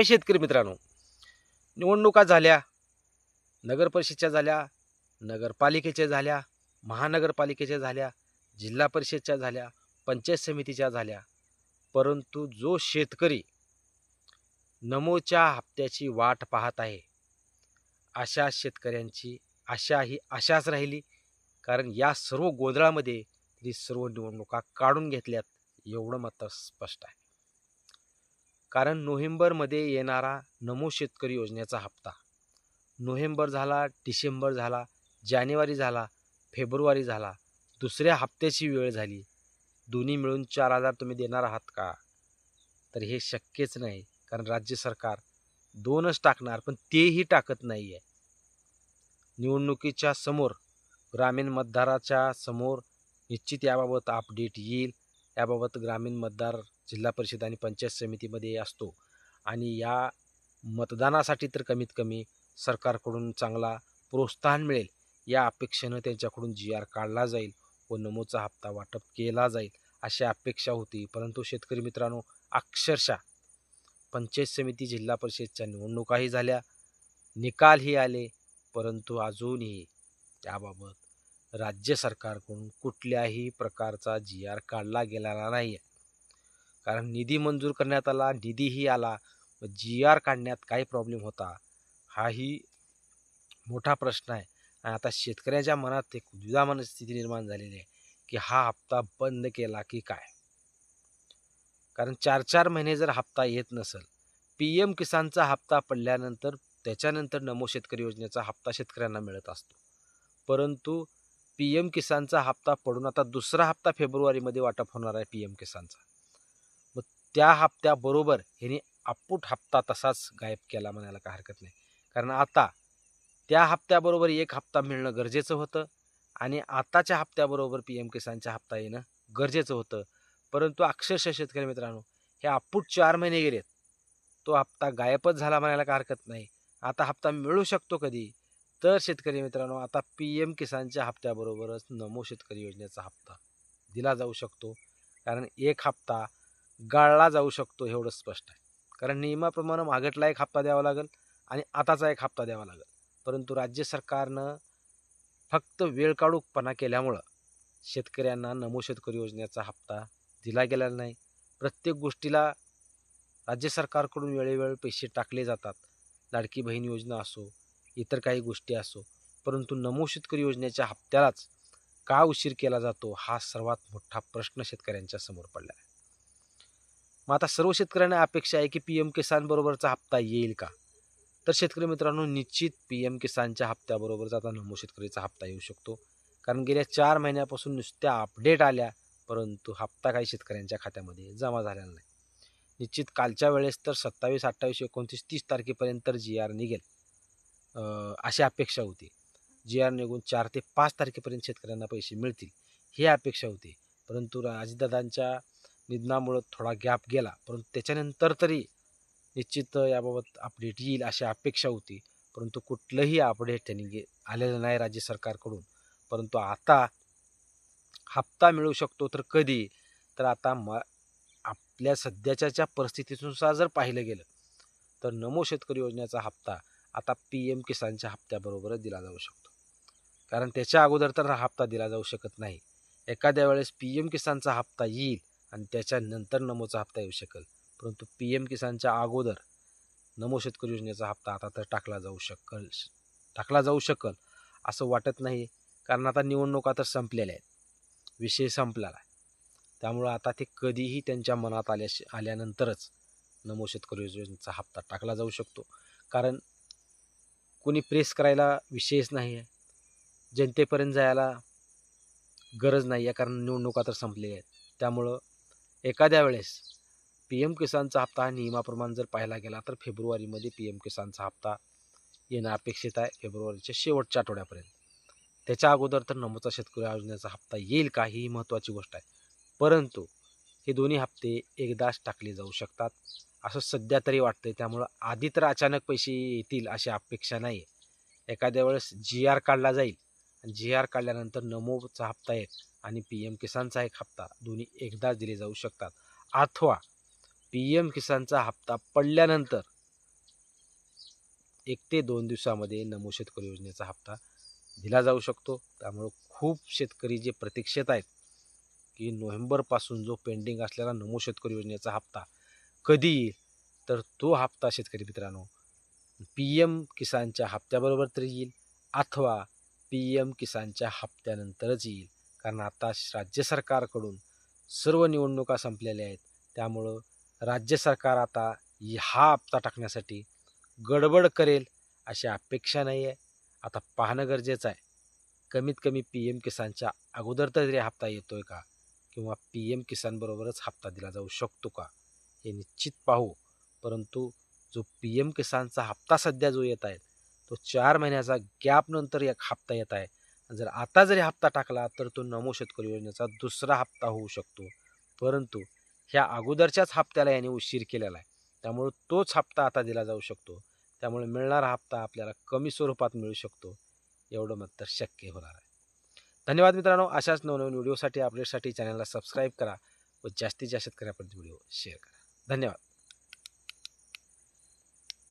पण शेतकरी मित्रांनो. निवडणुका झाल्या नगरपरिषदच्या झाल्या नगरपालिकेच्या झाल्या महानगरपालिकेच्या झाल्या जिल्हा परिषदच्या झाल्या पंचायत समितीच्या झाल्या. परंतु जो शेतकरी नमोच्या हप्त्याची वाट पाहत आहे अशा शेतकऱ्यांची आशा ही आशाच राहिली. कारण या सर्व गोंधळामध्ये ती सर्व निवडणुका काढून घेतल्यात एवढं मात्र स्पष्ट आहे. कारण नोव्हेंबरमध्ये येणारा नमो शेतकरी योजनेचा हप्ता. नोव्हेंबर झाला डिसेंबर झाला जानेवारी झाला फेब्रुवारी झाला दुसऱ्या हप्त्याची वेळ झाली. दोन्ही मिळून चार हजार तुम्ही देणार आहात का? तर हे शक्यच नाही कारण राज्य सरकार दोनच टाकणार पण तेही टाकत नाही आहे निवडणुकीच्या समोर ग्रामीण मतदाराच्या समोर निश्चित याबाबत अपडेट येईल. याबाबत ग्रामीण मतदार जिल्हा परिषद आणि पंचायत समितीमध्ये असतो. आणि या मतदानासाठी तर कमीत कमी सरकारकडून चांगला प्रोत्साहन मिळेल. या अपेक्षेनं त्यांच्याकडून जी आर काढला जाईल व नमोचा हप्ता वाटप केला जाईल अशी अपेक्षा होती. परंतु शेतकरी मित्रांनो अक्षरशः पंचायत समिती जिल्हा परिषदच्या निवडणुकाही झाल्या निकालही आले परंतु अजूनही त्याबाबत राज्य सरकारकडून कुठल्याही प्रकारचा जी आर काढला गेलेला नाही आहे कारण निधी मंजूर करण्यात आला निधीही आला व जी आर काढण्यात काय प्रॉब्लेम होता हाही मोठा प्रश्न आहे. आणि आता शेतकऱ्याच्या मनात एक द्विधा मनस्थिती निर्माण झालेली आहे की हा हप्ता बंद केला की काय? कारण चार चार महिने जर हप्ता येत नसेल पी एम किसानचा हप्ता पडल्यानंतर त्याच्यानंतर नमो शेतकरी योजनेचा हप्ता शेतकऱ्यांना मिळत असतो. परंतु पी एम किसानचा हप्ता पडून आता दुसरा हप्ता फेब्रुवारीमध्ये वाटप होणार आहे पी एम किसानचा. मग त्या हप्त्याबरोबर ह्याने आपूट हप्ता तसाच गायब केला म्हणायला काय हरकत नाही. कारण आता त्या हप्त्याबरोबर एक हप्ता मिळणं गरजेचं होतं आणि आताच्या हप्त्याबरोबर पी एम किसानचा हप्ता येणं गरजेचं होतं. परंतु अक्षरशः शेतकरी मित्रांनो हे आपूट चार महिने गेलेत. तो हप्ता गायबच झाला म्हणायला काय हरकत नाही. आता हप्ता मिळू शकतो कधी? तर शेतकरी मित्रांनो आता पी एम किसानच्या हप्त्याबरोबरच नमो शेतकरी योजनेचा हप्ता दिला जाऊ शकतो. कारण एक हप्ता गाळला जाऊ शकतो एवढं स्पष्ट आहे. कारण नियमाप्रमाणे मागटला एक हप्ता द्यावा लागेल आणि आताचा एक हप्ता द्यावा लागेल. परंतु राज्य सरकारनं फक्त वेळ काढूकपणा केल्यामुळं शेतकऱ्यांना नमो शेतकरी योजनेचा हप्ता दिला गेलेला नाही. प्रत्येक गोष्टीला राज्य सरकारकडून वेळेवेळ पैसे टाकले जातात. लाडकी बहीण योजना असो इतर काही गोष्टी असो. परंतु नमो शेतकरी योजनेच्या हप्त्यालाच का उशीर केला जातो हा सर्वात मोठा प्रश्न शेतकऱ्यांच्या समोर पडला आहे. मग आता सर्व शेतकऱ्यांना अपेक्षा आहे की पी एम किसानबरोबरचा हप्ता येईल का? तर शेतकरी मित्रांनो निश्चित पी एम किसानच्या हप्त्याबरोबरचा आता नमो शेतकरीचा हप्ता येऊ शकतो. कारण गेल्या चार महिन्यापासून नुसत्या अपडेट आल्या परंतु हप्ता काही शेतकऱ्यांच्या खात्यामध्ये जमा झालेला नाही. निश्चित कालच्या वेळेस तर सत्तावीस अठ्ठावीस एकोणतीस तीस तारखेपर्यंत जी आर निघेल. अशी अपेक्षा होती. जी आर निघून चार ते पाच तारखेपर्यंत शेतकऱ्यांना पैसे मिळतील ही अपेक्षा होती. परंतु अजितदादांच्या निधनामुळं थोडा गॅप गेला. परंतु त्याच्यानंतर तरी निश्चित याबाबत अपडेट येईल अशी अपेक्षा होती. परंतु कुठलंही अपडेट त्यांनी गे आलेलं नाही राज्य सरकारकडून. परंतु आता हप्ता मिळू शकतो तर कधी? तर आता म आपल्या सध्याच्या ज्या परिस्थितीनुसार जर पाहिलं गेलं तर नमो शेतकरी योजनेचा हप्ता आता पी एम किसानच्या हप्त्याबरोबरच दिला जाऊ शकतो. कारण त्याच्या अगोदर तर हा हप्ता दिला जाऊ शकत नाही. एखाद्या वेळेस पी एम किसानचा हप्ता येईल आणि त्याच्यानंतर नमोचा हप्ता येऊ शकेल. परंतु पी एम किसानच्या अगोदर नमो शेतकरी योजनेचा हप्ता आता तर टाकला जाऊ शकल टाकला जाऊ शकल असं वाटत नाही. कारण आता निवडणुका तर संपलेल्या आहेत. विषय संपलेला. आहे त्यामुळं आता ते कधीही त्यांच्या मनात आल्या आल्यानंतरच नमो शेतकरी योजनेचा हप्ता टाकला जाऊ शकतो. कारण कोणी प्रेस करायला विषयच नाही आहे. जनतेपर्यंत जायला गरज नाही आहे कारण निवडणुका तर संपलेल्या आहेत. त्यामुळं एखाद्या वेळेस पी एम किसानचा हप्ता हा नियमाप्रमाणे जर पाहायला गेला तर फेब्रुवारीमध्ये पी एम किसानचा हप्ता येणं अपेक्षित आहे. फेब्रुवारीच्या शेवटच्या आठवड्यापर्यंत. त्याच्या अगोदर तर नमोचा शेतकरी योजनेचा हप्ता येईल का ही महत्त्वाची गोष्ट आहे. परंतु हे दोन्ही हप्ते एकदाच टाकले जाऊ शकतात. असं सध्या तरी वाटतंय. त्यामुळं आधी तर अचानक पैसे येतील अशी अपेक्षा नाही आहे एखाद्या वेळेस जी आर काढला जाईल. आणि जी आर काढल्यानंतर नमोचा हप्ता एक आणि पी एम किसानचा एक हप्ता. दोन्ही एकदाच दिले जाऊ शकतात. अथवा पी एम किसानचा हप्ता पडल्यानंतर एक ते दोन दिवसामध्ये नमो शेतकरी योजनेचा हप्ता दिला जाऊ शकतो. त्यामुळं खूप शेतकरी जे प्रतीक्षेत आहेत की नोव्हेंबरपासून जो पेंडिंग असलेला नमो शेतकरी योजनेचा हप्ता कधी येईल? तर तो हप्ता शेतकरी मित्रांनो पी एम किसानच्या हप्त्याबरोबर तरी येईल अथवा पी एम किसानच्या हप्त्यानंतरच येईल. कारण आता राज्य सरकारकडून सर्व निवडणुका संपलेल्या आहेत. त्यामुळं राज्य सरकार आता हा हप्ता टाकण्यासाठी गडबड करेल अशी अपेक्षा नाही आहे. आता पाहणं गरजेचं आहे. कमीत कमी पी एम किसानच्या अगोदर तरी हप्ता येतो आहे का? किंवा पी एम किसानबरोबरच हप्ता दिला जाऊ शकतो का? हे निश्चित पाहू. परंतु जो पी एम किसानचा हप्ता सध्या जो येत आहे तो चार महिन्याचा गॅपनंतर एक हप्ता येत आहे. जर आता जरी हप्ता टाकला तर तो नमो शेतकरी योजनेचा दुसरा हप्ता होऊ शकतो. परंतु ह्या अगोदरच्याच हप्त्याला याने उशीर केलेला आहे. त्यामुळे तोच हप्ता आता दिला जाऊ शकतो. त्यामुळे मिळणारा हप्ता आपल्याला कमी स्वरूपात मिळू शकतो. एवढं मात्र शक्य होणार आहे. धन्यवाद मित्रांनो. अशाच नवनवीन व्हिडिओसाठी अपडेटसाठी चॅनलला सबस्क्राईब करा व जास्तीत जास्त शेतकऱ्यापर्यंत व्हिडिओ शेअर करा. धन्यवाद।